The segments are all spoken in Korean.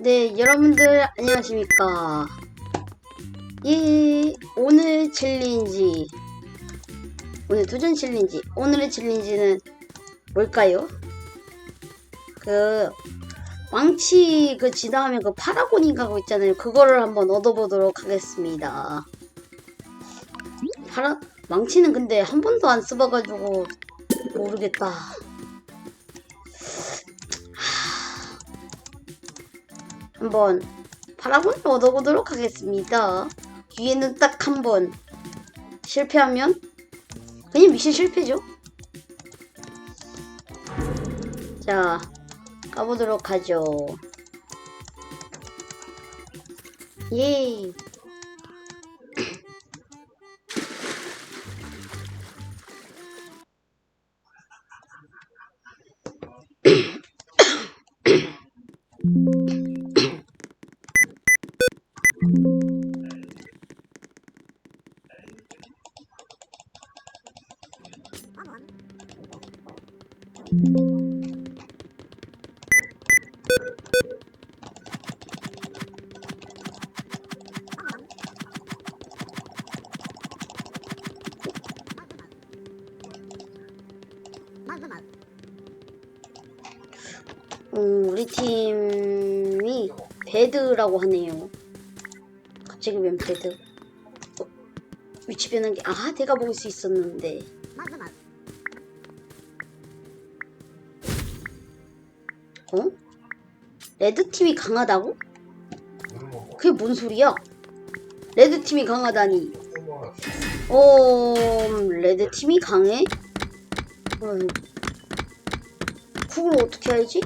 네, 여러분들 안녕하십니까? 예, 오늘 챌린지 오늘 도전 챌린지 오늘의 챌린지는 뭘까요? 그 왕치 그 지나가면 그 파라곤인가 고 있잖아요. 그거를 한번 얻어보도록 하겠습니다. 파라 망치는 근데 한 번도 안 써봐가지고 모르겠다. 한번 파라곤을 얻어보도록 하겠습니다. 기회는 딱 한 번. 실패하면 그냥 미션 실패죠. 자, 가보도록 하죠. 예. 배드라고 하네요. 갑자기 웬 배드? 어, 위치 변환기. 아, 내가 먹을 수 있었는데. 어? 레드 팀이 강하다고? 그게 뭔 소리야? 레드 팀이 강하다니. 어, 레드 팀이 강해? 어, 그걸 어떻게 알지?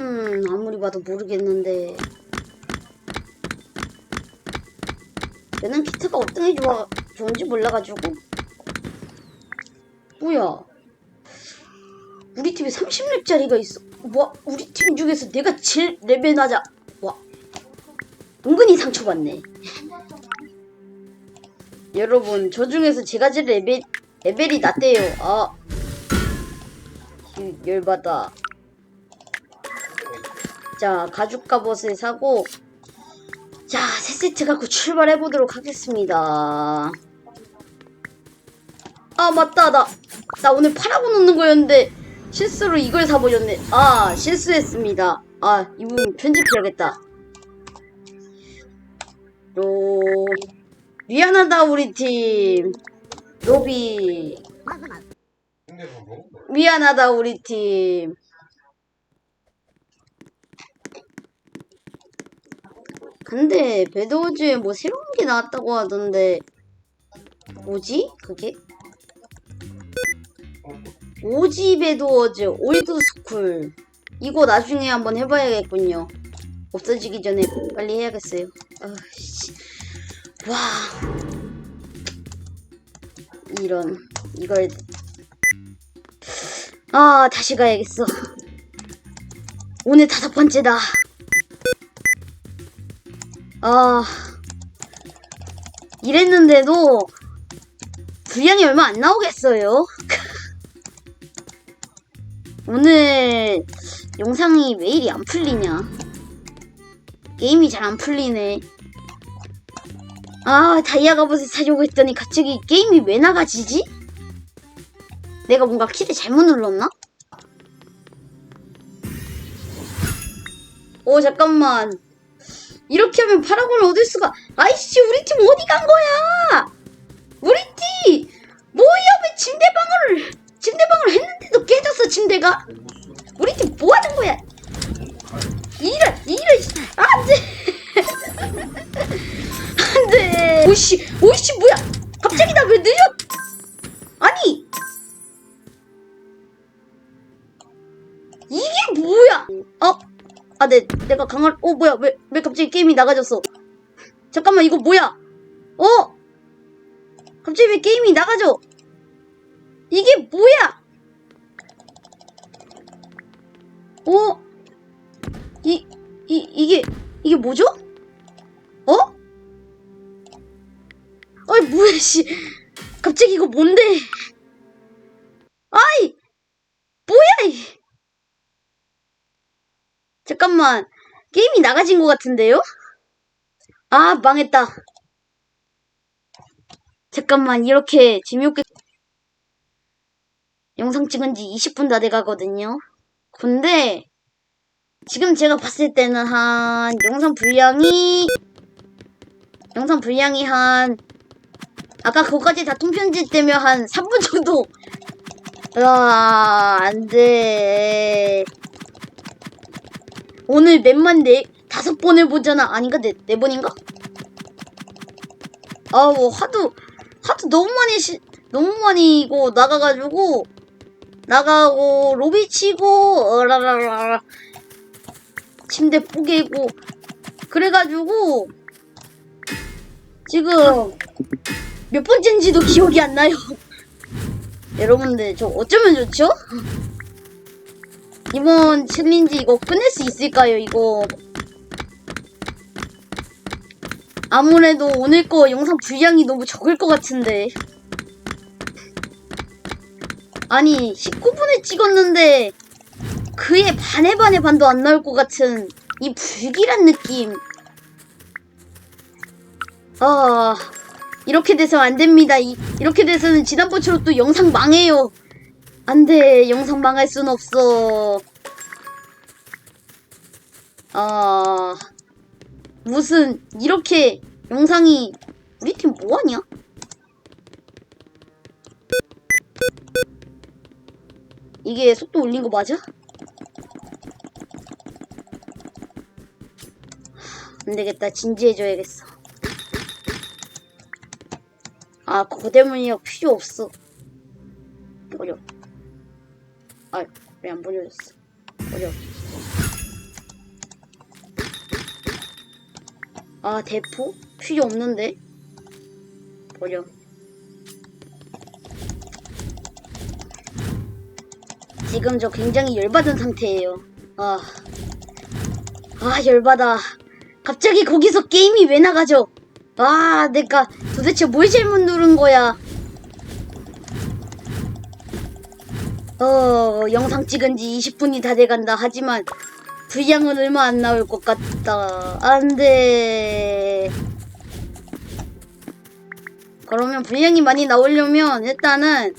음, 아무리 봐도 모르겠는데. 얘는 키트가 어떤 게 좋아, 좋은지 몰라가지고. 뭐야. 우리 팀에 30렙짜리가 있어. 와, 우리 팀 중에서 내가 제일 레벨 낮아. 와. 은근히 상처받네. 여러분, 저 중에서 제가 제일 레벨, 레벨이 낮대요. 아. 이, 열받아. 자, 가죽 갑옷을 사고, 자, 세 세트 갖고 출발해 보도록 하겠습니다. 아, 맞다. 나, 나 오늘 팔아고 놓는 거였는데, 실수로 이걸 사버렸네. 아, 실수했습니다. 아, 이분 편집해야겠다. 로, 미안하다, 우리 팀. 로비. 미안하다, 우리 팀. 근데 배드워즈에 뭐 새로운 게 나왔다고 하던데 뭐지? 그게? 오지 배드워즈 올드 스쿨. 이거 나중에 한번 해봐야겠군요. 없어지기 전에 빨리 해야겠어요. 아씨. 와. 이런 이걸. 아 다시 가야겠어. 오늘 다섯 번째다 아, 이랬는데도 분량이 얼마 안 나오겠어요. 오늘 영상이 왜 이리 안 풀리냐? 게임이 잘 안 풀리네. 아, 다이아 갑옷을 사려고 했더니 갑자기 게임이 왜 나가지지? 내가 뭔가 키를 잘못 눌렀나? 오, 잠깐만. 이렇게 하면 파라곤을 얻을 수가. 아이씨 우리 팀 어디 간 거야? 우리 팀! 뭐야 왜 침대방을 침대방을 했는데도 깨졌어 침대가. 우리 팀 뭐 하는 거야. 이런 이런 안돼. 안돼. 오씨 오씨 뭐야? 갑자기 나왜 느려? 아니. 이게 뭐야? 어? 아, 네, 내가 강할, 어, 뭐야, 왜, 왜 갑자기 게임이 나가졌어? 잠깐만, 이거 뭐야? 어? 갑자기 왜 게임이 나가져? 이게 뭐야? 어? 이, 이, 이게, 이게 뭐죠? 어? 어이, 뭐야, 씨. 갑자기 이거 뭔데? 아이! 뭐야, 이. 잠깐만. 게임이 나가진 것 같은데요? 아, 망했다. 잠깐만, 이렇게 재미없게 영상 찍은 지 20분 다 돼가거든요. 근데, 지금 제가 봤을 때는 한, 영상 분량이, 영상 분량이 한, 아까 그거까지 다 통편집 되면 한 3분 정도. 아, 안 돼. 오늘 맵만 네, 다섯 번 해보잖아. 아닌가? 네, 네 번인가? 아우, 하도, 하도 너무 많이 시, 너무 많이 이거 나가가지고, 나가고, 로비 치고, 어라라라. 침대 뽀개고, 그래가지고, 지금, 몇 번째인지도 기억이 안 나요. 여러분들, 저 어쩌면 좋죠? 이번 챌린지 이거 끝낼 수 있을까요, 이거? 아무래도 오늘 거 영상 분량이 너무 적을 것 같은데. 아니, 19분을 찍었는데, 그의 반의 반의 반도 안 나올 것 같은 이 불길한 느낌. 아, 이렇게 돼서 안 됩니다. 이, 이렇게 돼서는 지난번처럼 또 영상 망해요. 안 돼. 영상 망할 순 없어. 아, 무슨, 이렇게 영상이, 우리 팀 뭐하냐? 이게 속도 올린 거 맞아? 안 되겠다. 진지해져야겠어. 아, 거대문이력 필요 없어. 버려. 아, 왜 안 버려졌어? 버려. 아, 대포? 필요 없는데? 버려. 지금 저 굉장히 열받은 상태예요. 아. 아, 열받아. 갑자기 거기서 게임이 왜 나가죠? 아, 내가 도대체 뭘 잘못 누른 거야? 어, 영상 찍은 지 20분이 다 돼간다. 하지만, 분량은 얼마 안 나올 것 같다. 안 돼. 그러면 분량이 많이 나오려면, 일단은,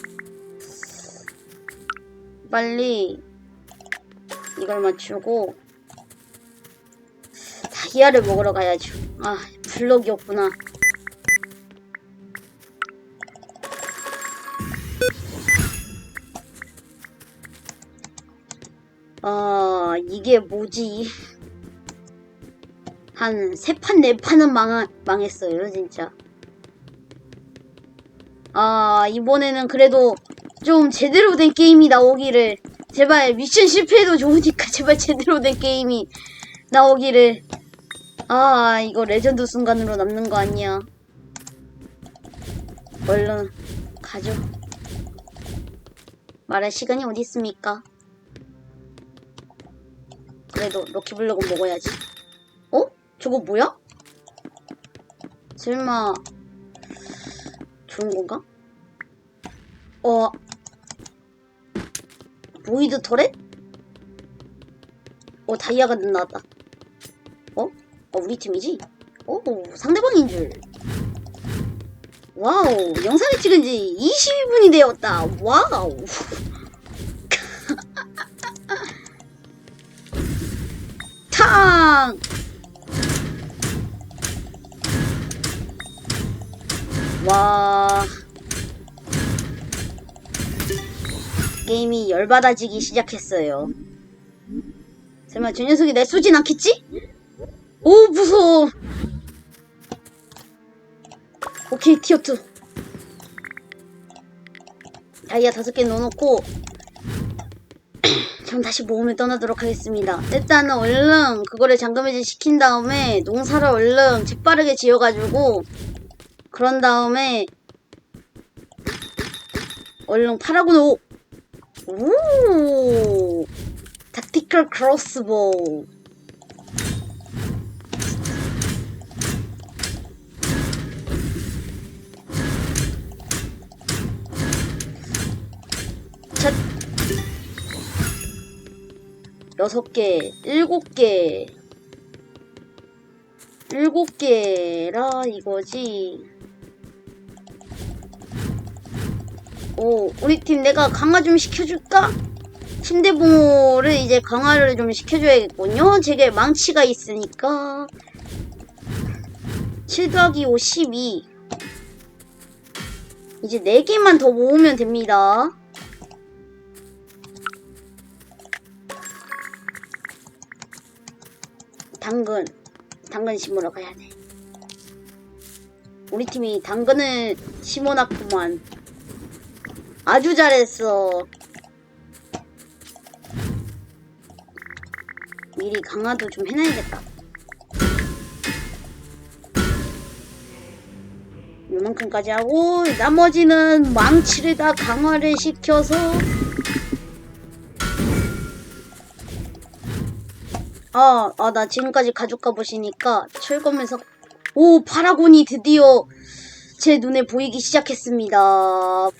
빨리, 이걸 맞추고, 다이아를 먹으러 가야죠. 아, 블럭이었구나. 아, 이게 뭐지? 한 세 판, 네 판은 망, 망했어요, 진짜. 아, 이번에는 그래도 좀 제대로 된 게임이 나오기를. 제발 미션 실패해도 좋으니까 제발 제대로 된 게임이 나오기를. 아, 이거 레전드 순간으로 남는 거 아니야. 얼른 가죠. 말할 시간이 어디 있습니까? 그래도 럭키블럭은 먹어야지. 어? 저거 뭐야? 설마 좋은 건가? 어 보이드 터렛? 어 다이아가 나왔다. 어? 어 우리 팀이지? 오 상대방인 줄. 와우 영상을 찍은 지 22분이 되었다. 와우. 탕! 와. 게임이 열받아지기 시작했어요. 설마 저 녀석이 내 쏘진 않겠지? 오, 무서워. 오케이, 티어2. 다이아 다섯 개 넣어놓고, 그럼 다시 모험을 떠나도록 하겠습니다. 일단은 얼른 그거를 잠금해제 시킨 다음에 농사를 얼른 재빠르게 지어가지고 그런 다음에 얼른 파라고노 오! 닥티컬 크로스보우 여섯 개, 일곱 개, 일곱 개라 이거지. 오, 우리 팀 내가 강화 좀 시켜줄까? 침대봉호를 이제 강화를 좀 시켜줘야겠군요. 제게 망치가 있으니까. 7 더하기 5, 12. 이제 4개만 더 모으면 됩니다. 당근. 당근 심으러 가야 돼. 우리 팀이 당근을 심어놨구만. 아주 잘했어. 미리 강화도 좀 해놔야겠다. 요만큼까지 하고 나머지는 망치를 다 강화를 시켜서 아, 아, 나 지금까지 가족가 보시니까 철거면서 오, 파라곤이 드디어 제 눈에 보이기 시작했습니다. 와.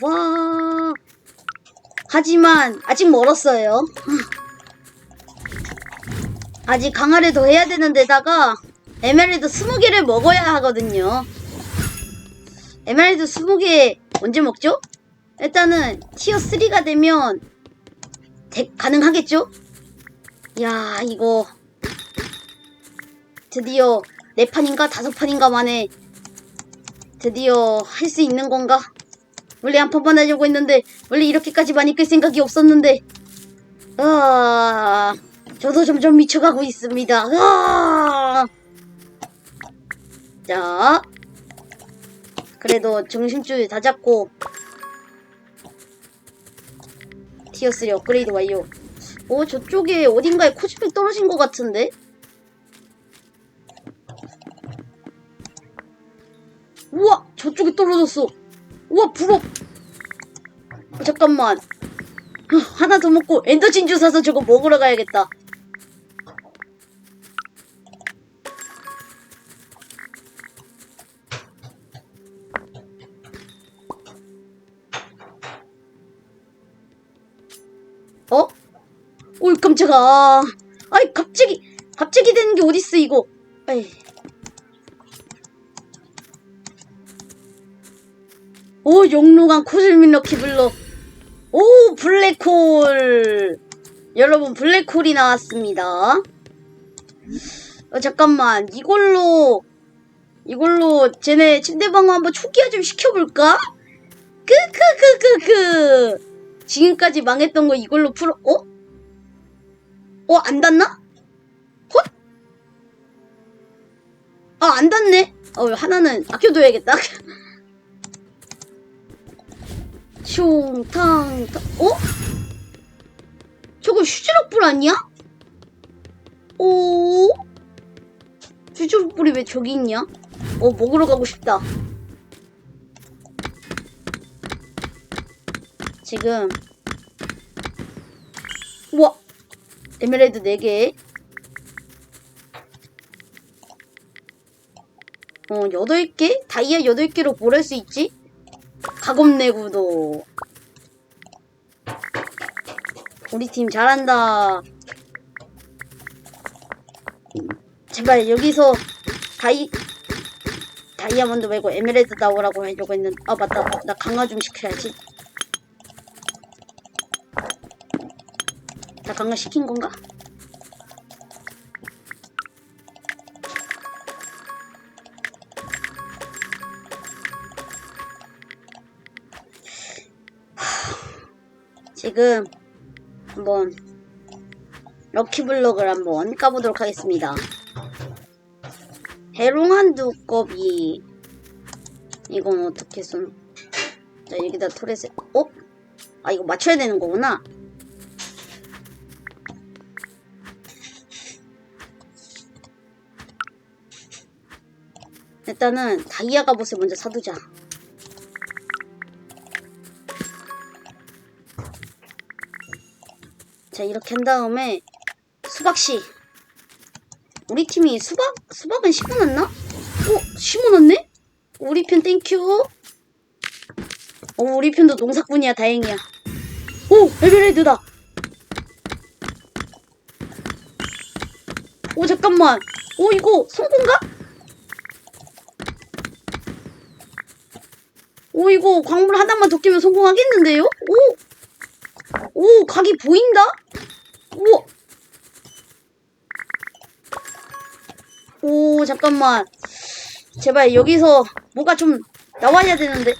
하지만 아직 멀었어요. 아직 강화를 더 해야 되는 데다가 에메랄드 20개를 먹어야 하거든요. 에메랄드 20개 언제 먹죠? 일단은 티어 3가 되면 대- 가능하겠죠? 야 이거 드디어 네 판인가 다섯 판인가 만에 드디어 할 수 있는 건가? 원래 한 판만 하려고 했는데 원래 이렇게까지 많이 끌 생각이 없었는데 아 저도 점점 미쳐가고 있습니다. 아! 자 그래도 중심줄 다 잡고 티어 3 업그레이드 완료. 어 저쪽에 어딘가에 코스팩 떨어진 것 같은데? 우와 저쪽에 떨어졌어. 우와 부럽. 어, 잠깐만. 어, 하나 더 먹고 엔더 진주 사서 저거 먹으러 가야겠다. 어? 어이 깜짝아. 아이 갑자기 갑자기 되는 게 어딨어 이거. 에이. 오 영롱한 코슬민 럭키블러. 오 블랙홀. 여러분 블랙홀이 나왔습니다. 어, 잠깐만 이걸로 이걸로 쟤네 침대방어 한번 초기화 좀 시켜볼까? 크크크크크. 지금까지 망했던 거 이걸로 풀어, 어? 어, 안 닿나? 헛? 아, 안 닿네? 어, 하나는 아껴둬야겠다. 슝, 탕, 탕, 어? 저거 휴지력불 아니야? 오? 휴지력불이 왜 저기 있냐? 어, 먹으러 가고 싶다. 지금 우와 에메랄드 4개 어 8개? 다이아 8개로 뭘 할 수 있지? 가검내구도. 우리 팀 잘한다. 제발 여기서 다이 다이아몬드 말고 에메랄드 나오라고 하려고 했는데 아 맞다. 나 강화 좀 시켜야지. 다 강화 시킨 건가? 지금 한번 럭키블럭을 한번 까보도록 하겠습니다. 해롱한 두꺼비 이건 어떻게 손? 자 여기다 토레스 어? 아 이거 맞춰야 되는 거구나. 일단은 다이아 갑옷을 먼저 사두자. 자 이렇게 한 다음에 수박씨 우리 팀이 수박 수박은 심어놨나? 어 심어놨네? 우리 편 땡큐. 어 우리 편도 농사꾼이야 다행이야. 오 에메랄드다. 오 잠깐만 오 이거 성공가? 오 이거 광물 하나만 더 끼면 성공하겠는데요? 오! 오 각이 보인다? 우와 오 잠깐만 제발 여기서 뭐가 좀 나와야 되는데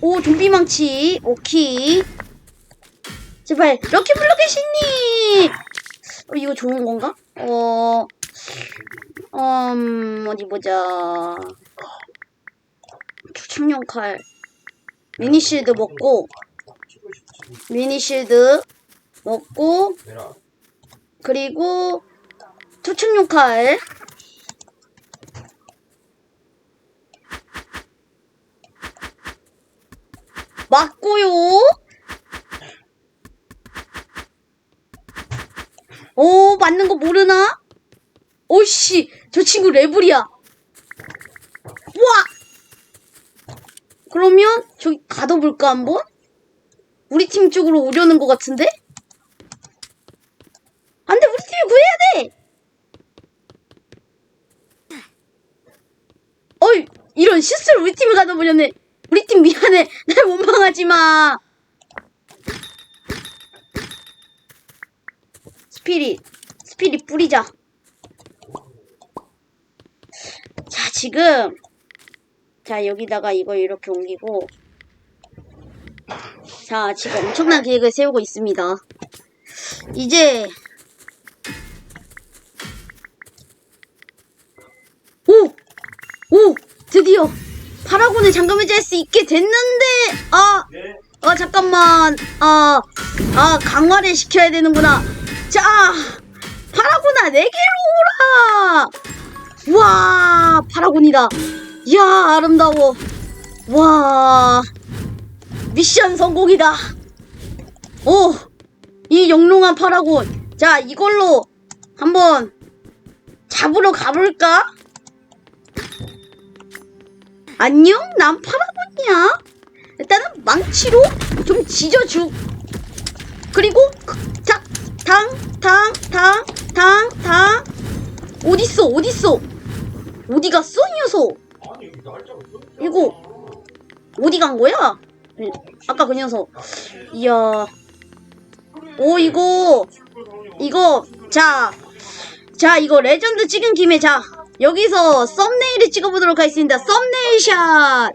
오 좀비망치 오케이 제발 럭키블럭의 신님 어, 이거 좋은 건가? 어, 음, 어디 보자. 초청용 칼. 미니실드 먹고, 미니실드 먹고. 그리고 초청용 칼. 맞고요. 오, 맞는 거 모르나? 오씨, 저 친구 레블이야. 와! 그러면 저기 가둬볼까 한번? 우리 팀 쪽으로 오려는 것 같은데? 안 돼, 우리 팀이 구해야 돼! 어이, 이런 실수를 우리 팀이 가둬버렸네. 우리 팀 미안해. 날 원망하지 마. 스피릿, 스피릿 뿌리자. 자, 지금. 자, 여기다가 이걸 이렇게 옮기고. 자, 지금 엄청난 계획을 세우고 있습니다. 이제. 오! 오! 드디어! 파라곤을 잠금 해제할 수 있게 됐는데! 아! 네. 아 잠깐만 아, 아 강화를 시켜야 되는구나 자 파라곤아 내게로 오라 와 파라곤이다 이야 아름다워 와 미션 성공이다 오 이 영롱한 파라곤 자 이걸로 한번 잡으러 가볼까 안녕 난 파라곤이야 일단은 망치로 좀 지져주. 그리고 자, 당, 당, 당, 당, 당. 어딨어, 어딨어? 어디 갔어, 이 녀석? 이거. 어디 간 거야? 응, 아까 그 녀석. 이야. 오, 이거, 이거, 자, 자, 이거 레전드 찍은 김에, 자, 여기서 썸네일을 찍어보도록 하겠습니다. 썸네일 샷!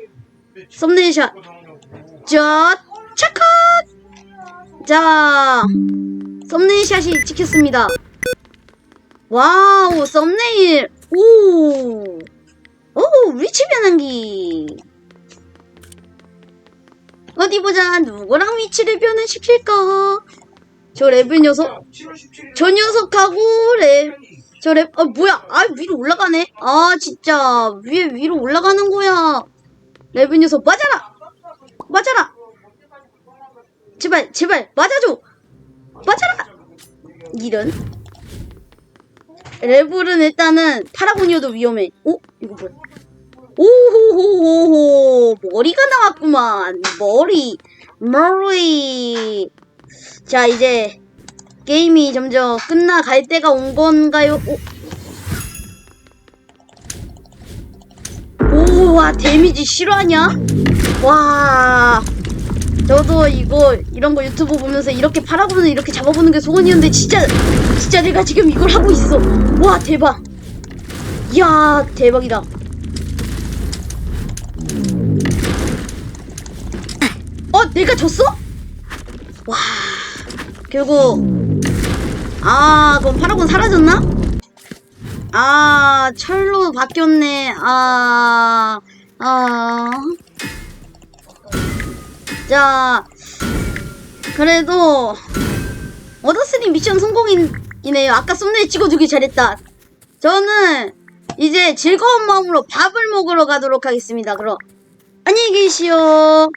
썸네일 샷. 자, 체크! 자, 썸네일 샷이 찍혔습니다. 와우, 썸네일. 오, 오, 위치 변환기. 어디 보자, 누구랑 위치를 변환시킬까? 저 레벨 녀석, 7월 17일. 저 녀석하고 랩, 저 랩, 아, 뭐야. 아, 위로 올라가네. 아, 진짜. 위에, 위로 올라가는 거야. 랩 녀석, 맞아라! 맞아라! 제발, 제발, 맞아줘! 맞아라! 이런. 레블은 일단은 파라곤이어도 위험해. 어? 이거 뭐야? 오호호호호! 머리가 나왔구만. 머리. 머리. 자, 이제 게임이 점점 끝나갈 때가 온 건가요? 오. 우와, 데미지 실화냐? 와. 저도 이거, 이런 거 유튜브 보면서 이렇게 팔아보는, 이렇게 잡아보는 게 소원이었는데, 진짜, 진짜 내가 지금 이걸 하고 있어. 와, 대박. 이야, 대박이다. 내가 졌어? 와. 결국, 아, 그럼 파라곤 사라졌나? 아, 철로 바뀌었네. 아, 아. 자, 그래도, 얻었으니 미션 성공이네요. 아까 썸네일 찍어주기 잘했다. 저는 이제 즐거운 마음으로 밥을 먹으러 가도록 하겠습니다. 그럼, 안녕히 계시오.